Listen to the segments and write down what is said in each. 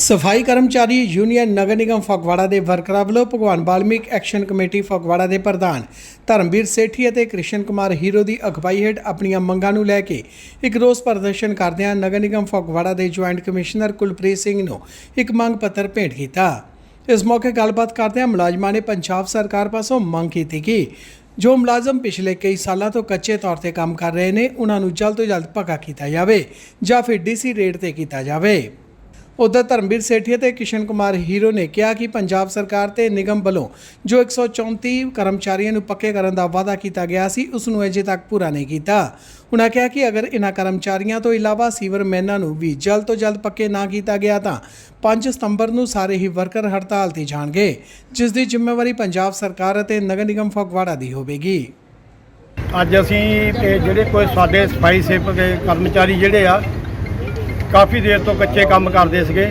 ਸਫ਼ਾਈ ਕਰਮਚਾਰੀ ਯੂਨੀਅਨ ਨਗਰ ਨਿਗਮ ਫਗਵਾੜਾ ਦੇ ਵਰਕਰਾਂ ਵੱਲੋਂ ਭਗਵਾਨ ਬਾਲਮੀਕ ਐਕਸ਼ਨ ਕਮੇਟੀ ਫਗਵਾੜਾ ਦੇ ਪ੍ਰਧਾਨ ਧਰਮਵੀਰ ਸੇਠੀ ਅਤੇ ਕ੍ਰਿਸ਼ਨ ਕੁਮਾਰ ਹੀਰੋ ਦੀ ਅਗਵਾਈ ਹੇਠ ਆਪਣੀਆਂ ਮੰਗਾਂ ਨੂੰ ਲੈ ਕੇ ਇੱਕ ਰੋਸ ਪ੍ਰਦਰਸ਼ਨ ਕਰਦਿਆਂ ਨਗਰ ਨਿਗਮ ਫਗਵਾੜਾ ਦੇ ਜੁਆਇੰਟ ਕਮਿਸ਼ਨਰ ਕੁਲਪ੍ਰੀਤ ਸਿੰਘ ਨੂੰ ਇੱਕ ਮੰਗ ਪੱਤਰ ਭੇਟ ਕੀਤਾ। ਇਸ ਮੌਕੇ ਗੱਲਬਾਤ ਕਰਦਿਆਂ ਮੁਲਾਜ਼ਮਾਂ ਨੇ ਪੰਜਾਬ ਸਰਕਾਰ ਪਾਸੋਂ ਮੰਗ ਕੀਤੀ ਕਿ ਜੋ ਮੁਲਾਜ਼ਮ ਪਿਛਲੇ ਕਈ ਸਾਲਾਂ ਤੋਂ ਕੱਚੇ ਤੌਰ ਤੇ ਕੰਮ ਕਰ ਰਹੇ ਨੇ, ਉਹਨਾਂ ਨੂੰ ਜਲਦ ਤੋਂ ਜਲਦ ਪੱਕਾ ਕੀਤਾ ਜਾਵੇ ਜਾਂ ਫਿਰ ਡੀਸੀ ਰੇਟ ਤੇ ਕੀਤਾ ਜਾਵੇ। ਉਧਰ ਧਰਮਵੀਰ ਸੇਠੀ ਅਤੇ ਕਿਸ਼ਨ ਕੁਮਾਰ ਹੀਰੋ ਨੇ ਕਿਹਾ ਕਿ ਪੰਜਾਬ ਸਰਕਾਰ ਤੇ ਨਿਗਮ ਵੱਲੋਂ ਜੋ 134 ਕਰਮਚਾਰੀਆਂ ਨੂੰ ਪੱਕੇ ਕਰਨ ਦਾ ਵਾਅਦਾ ਕੀਤਾ ਗਿਆ ਸੀ, ਉਸ ਨੂੰ ਅਜੇ ਤੱਕ ਪੂਰਾ ਨਹੀਂ ਕੀਤਾ। ਉਹਨਾਂ ਕਿਹਾ ਕਿ ਅਗਰ ਇਨ੍ਹਾਂ ਕਰਮਚਾਰੀਆਂ ਤੋਂ ਇਲਾਵਾ ਸੀਵਰ ਮੈਨਾਂ ਨੂੰ ਵੀ ਜਲਦ ਤੋਂ ਜਲਦ ਪੱਕੇ ਨਾ ਕੀਤਾ ਗਿਆ ਤਾਂ 5 ਸਤੰਬਰ ਨੂੰ ਸਾਰੇ ਹੀ ਵਰਕਰ ਹੜਤਾਲ ਤੇ ਜਾਣਗੇ, ਜਿਸ ਦੀ ਜ਼ਿੰਮੇਵਾਰੀ ਪੰਜਾਬ ਸਰਕਾਰ ਅਤੇ ਨਗਰ ਨਿਗਮ ਫਗਵਾੜਾ ਦੀ ਹੋਵੇਗੀ। ਅੱਜ ਅਸੀਂ ਇਹ ਜਿਹੜੇ ਕੋਈ ਸਾਡੇ ਸਫ਼ਾਈ ਸੇਵਕ ਕਰਮਚਾਰੀ ਜਿਹੜੇ ਆ ਕਾਫੀ ਦੇਰ ਤੋਂ ਕੱਚੇ ਕੰਮ ਕਰਦੇ ਸੀਗੇ।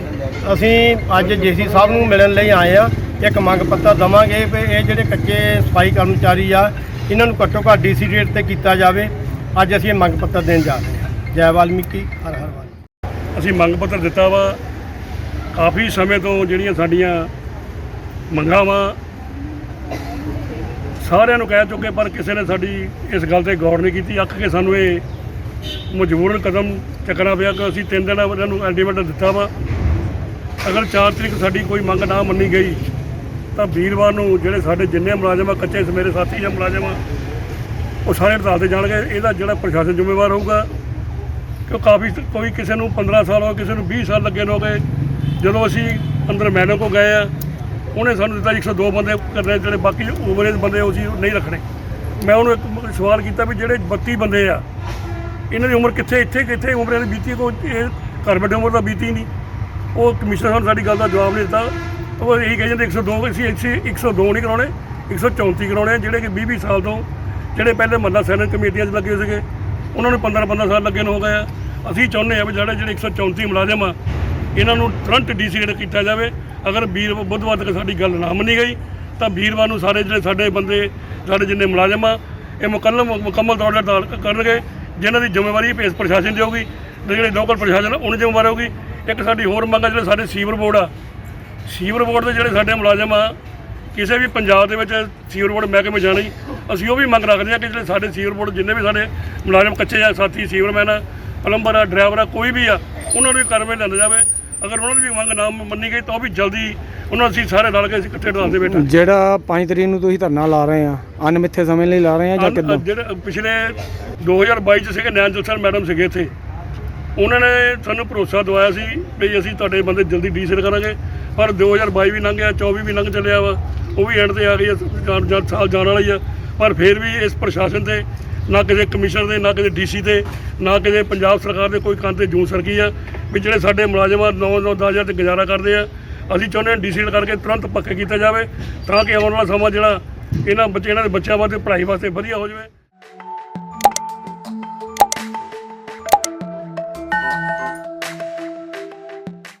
ਅਸੀਂ ਅੱਜ ਜੇਸੀ ਸਾਹਿਬ ਨੂੰ ਮਿਲਣ ਲਈ ਆਏ ਆ ਇੱਕ ਮੰਗ ਪੱਤਰ ਦਵਾਂਗੇ ਵੀ ਇਹ ਜਿਹੜੇ ਕੱਚੇ ਸਫ਼ਾਈ ਕਰਮਚਾਰੀ ਆ, ਇਹਨਾਂ ਨੂੰ ਘੱਟੋ ਘੱਟ ਡੀਸੀ ਰੇਟ ਤੇ ਕੀਤਾ ਜਾਵੇ। ਅੱਜ ਅਸੀਂ ਇਹ ਮੰਗ ਪੱਤਰ ਦੇਣ ਜਾ ਰਹੇ ਹਾਂ। ਜੈ ਵਾਲਮੀਕੀ, ਹਰ ਹਰ ਵਾਲਮੀਕੀ। ਅਸੀਂ ਮੰਗ ਪੱਤਰ ਦਿੱਤਾ ਵਾ। ਕਾਫੀ ਸਮੇਂ ਤੋਂ ਜਿਹੜੀਆਂ ਸਾਡੀਆਂ ਮੰਗਾਂ ਵਾ, ਸਾਰਿਆਂ ਨੂੰ ਕਹਿ ਚੁੱਕੇ ਪਰ ਕਿਸੇ ਨੇ ਸਾਡੀ ਇਸ ਗੱਲ ਤੇ ਗੌਰ ਨਹੀਂ ਕੀਤੀ। ਅੱਕ ਕੇ ਸਾਨੂੰ ਇਹ ਮਜਬੂਰਨ ਕਦਮ ਚੱਕਣਾ ਪਿਆ ਕਿ ਅਸੀਂ ਤਿੰਨ ਦਿਨ ਇਹਨਾਂ ਨੂੰ ਐਂਡੀਮੈਂਟ ਦਿੱਤਾ ਵਾ। ਅਗਰ 4 ਤਰੀਕ ਸਾਡੀ ਕੋਈ ਮੰਗ ਨਾ ਮੰਨੀ ਗਈ, ਤਾਂ ਵੀਰਵਾਰ ਨੂੰ ਜਿਹੜੇ ਸਾਡੇ ਜਿੰਨੇ ਮੁਲਾਜ਼ਮ ਆ, ਕੱਚੇ ਮੇਰੇ ਸਾਥੀ ਜਾਂ ਮੁਲਾਜ਼ਮ ਆ, ਉਹ ਸਾਰੇ ਹੜਤਾਲ ਤੇ ਜਾਣਗੇ। ਇਹਦਾ ਜਿਹੜਾ ਪ੍ਰਸ਼ਾਸਨ ਜ਼ਿੰਮੇਵਾਰ ਹੋਊਗਾ, ਕਿ ਕਾਫੀ ਕੋਈ ਕਿਸੇ ਨੂੰ 15 ਸਾਲ ਹੋ ਕਿਸੇ ਨੂੰ 20 ਸਾਲ ਲੱਗੇ ਨੇ ਹੋ ਗਏ। ਜਦੋਂ ਅਸੀਂ ਅੰਦਰ ਮੈਡਮ ਕੋ ਗਏ ਆ, ਉਹਨੇ ਸਾਨੂੰ ਦਿੱਤਾ 102 ਬੰਦੇ ਕਰਨੇ, ਜਿਹੜੇ ਬਾਕੀ ਓਵਰੇਜ ਬੰਦੇ ਉਹ ਸੀ ਨਹੀਂ ਰੱਖਣੇ। ਮੈਂ ਉਹਨੂੰ ਇੱਕ ਸਵਾਲ ਕੀਤਾ ਵੀ ਜਿਹੜੇ 32 ਬੰਦੇ ਆ ਇਹਨਾਂ ਦੀ ਉਮਰ ਕਿੱਥੇ ਇੱਥੇ ਕਿੱਥੇ ਉਮਰਾਂ ਦੀ ਬੀਤੀ ਕੋਈ ਇਹ ਘਰ ਬੈਠੇ ਉਮਰ ਦਾ ਬੀਤੀ ਨਹੀਂ। ਉਹ ਕਮਿਸ਼ਨਰ ਸਾਨੂੰ ਸਾਡੀ ਗੱਲ ਦਾ ਜਵਾਬ ਨਹੀਂ ਦਿੱਤਾ। ਉਹ ਇਹੀ ਕਹੀ ਜਾਂਦੇ 102 ਅਸੀਂ ਅਸੀਂ 102 ਨਹੀਂ ਕਰਾਉਣੇ 134 ਕਰਾਉਣੇ ਆ, ਜਿਹੜੇ ਕਿ 20 20 ਸਾਲ ਤੋਂ ਜਿਹੜੇ ਪਹਿਲੇ ਮੱਲਾ ਸੈਨਿਕ ਕਮੇਟੀਆਂ 'ਚ ਲੱਗੇ ਸੀਗੇ ਉਹਨਾਂ ਨੂੰ 15 15 ਸਾਲ ਲੱਗੇ ਨੂੰ ਹੋ ਗਏ ਆ। ਅਸੀਂ ਚਾਹੁੰਦੇ ਆ ਵੀ ਜਿਹੜੇ ਜਿਹੜੇ 134 ਮੁਲਾਜ਼ਮ ਆ ਇਹਨਾਂ ਨੂੰ ਤੁਰੰਤ ਡੀਸੀਡ ਕੀਤਾ ਜਾਵੇ। ਅਗਰ ਵੀਰ ਬੁੱਧਵਾਰ ਤੱਕ ਸਾਡੀ ਗੱਲ ਨਾ ਮੰਨੀ ਗਈ ਤਾਂ ਵੀਰਵਾਰ ਨੂੰ ਸਾਰੇ ਜਿਹੜੇ ਸਾਡੇ ਬੰਦੇ ਸਾਡੇ ਜਿੰਨੇ ਮੁਲਾਜ਼ਮ ਆ ਇਹ ਮੁਕੰਮਲ ਮੁਕੰਮਲ ਤੌਰ ਤੇ ਹੜਤਾਲ ਕਰਨਗੇ। ਜਿਨ੍ਹਾਂ ਦੀ ਜ਼ਿੰਮੇਵਾਰੀ ਇਸ ਪ੍ਰਸ਼ਾਸਨ ਦੀ ਹੋਊਗੀ ਤੇ ਜਿਹੜੇ ਲੋਕਲ ਪ੍ਰਸ਼ਾਸਨ ਆ, ਉਹਨਾਂ ਦੀ ਜ਼ਿੰਮੇਵਾਰੀ ਹੋਊਗੀ। ਇੱਕ ਸਾਡੀ ਹੋਰ ਮੰਗ ਆ ਜਿਹੜੇ ਸਾਡੇ ਸੀਵਰ ਬੋਰਡ ਆ। ਸੀਵਰ ਬੋਰਡ ਦੇ ਜਿਹੜੇ ਸਾਡੇ ਮੁਲਾਜ਼ਮ ਆ ਕਿਸੇ ਵੀ ਪੰਜਾਬ ਦੇ ਵਿੱਚ ਸੀਵਰ ਬੋਰਡ ਮਹਿਕਮੇ ਜਾਣੀ ਅਸੀਂ ਉਹ ਵੀ ਮੰਗ ਰੱਖਦੇ ਆ ਕਿ ਜਿਹੜੇ ਸਾਡੇ ਸੀਵਰ ਬੋਰਡ ਜਿੰਨੇ ਵੀ ਸਾਡੇ ਮੁਲਾਜ਼ਮ ਕੱਚੇ ਆ ਸਾਥੀ ਸੀਵਰਮੈਨ ਆ ਪਲੰਬਰ ਆ ਡਰਾਈਵਰ ਆ ਕੋਈ ਵੀ ਆ ਉਹਨਾਂ ਨੂੰ ਵੀ ਕਾਰਵਾਈ ਲੈਣਾ ਜਾਵੇ। ਅਗਰ ਉਹਨਾਂ ਦੀ ਵੀ ਮੰਗ ਨਾ ਮੰਨੀ ਗਈ ਤਾਂ ਉਹ ਵੀ ਜਲਦੀ ਉਹਨਾਂ ਅਸੀਂ ਸਾਰੇ ਰਲ ਕੇ ਅਸੀਂ ਇਕੱਠੇ ਢਾਲ ਦੇ ਬੈਠਾ ਜਿਹੜਾ 5 ਤਰੀਕ ਨੂੰ ਤੁਸੀਂ ਧਰਨਾ ਲਾ ਰਹੇ ਆ ਅਨਮਿੱਥੇ ਸਮੇਂ ਲਈ ਲਾ ਰਹੇ ਆ ਜਾਂ ਕਿੱਦਾਂ? ਜਿਹੜੇ ਪਿਛਲੇ 2022 ਚ ਸੀਗੇ ਨੈਣ ਜੋਸਰ ਮੈਡਮ ਸੀਗੇ ਇੱਥੇ। ਉਹਨਾਂ ਨੇ ਸਾਨੂੰ ਭਰੋਸਾ ਦਵਾਇਆ ਸੀ ਵੀ ਅਸੀਂ ਤੁਹਾਡੇ ਬੰਦੇ ਜਲਦੀ ਡੀਸਲ ਕਰਾਂਗੇ ਪਰ 2022 ਵੀ ਲੰਘ ਗਿਆ 24 ਵੀ ਲੰਘ ਚੱਲਿਆ ਵਾ। ਉਹ ਵੀ ਐਂਡ ਤੇ ਆ ਗਈ ਆ, ਜਾਣ- ਜਾਣ- ਸਾਲ ਜਾਣ ਵਾਲਾ ਆ। ਪਰ ਫਿਰ ਵੀ ਇਸ ਪ੍ਰਸ਼ਾਸਨ ਤੇ ਨਾ ਕਿਸੇ ਕਮਿਸ਼ਨਰ ਦੇ ਨਾ ਕਿਸੇ ਡੀਸੀ ਤੇ ਨਾ ਕਿਸੇ ਪੰਜਾਬ ਸਰਕਾਰ ਦੇ ਕੋਈ ਕੰਨ ਤੇ ਜੂੰ ਸਰਕੀ ਆ ਵੀ ਜਿਹੜੇ ਸਾਡੇ ਮੁਲਾਜ਼ਮ ਆ 9 9 ਹਜ਼ਾਰ ਤੇ ਗੁਜ਼ਾਰਾ ਕਰਦੇ ਆ ਅਸੀਂ ਚਾਹੁੰਦੇ ਹਾਂ ਡੀਸੀ ਕਰਕੇ ਤੁਰੰਤ ਪੱਕੇ ਕੀਤਾ ਜਾਵੇ, ਤਾਂ ਕਿ ਆਉਣ ਵਾਲਾ ਸਮਾਂ ਜਿਹੜਾ ਇਹਨਾਂ ਬੱਚੇ ਇਹਨਾਂ ਦੇ ਬੱਚਿਆਂ ਵਾਸਤੇ ਪੜ੍ਹਾਈ ਵਾਸਤੇ ਵਧੀਆ ਹੋ ਜਾਵੇ।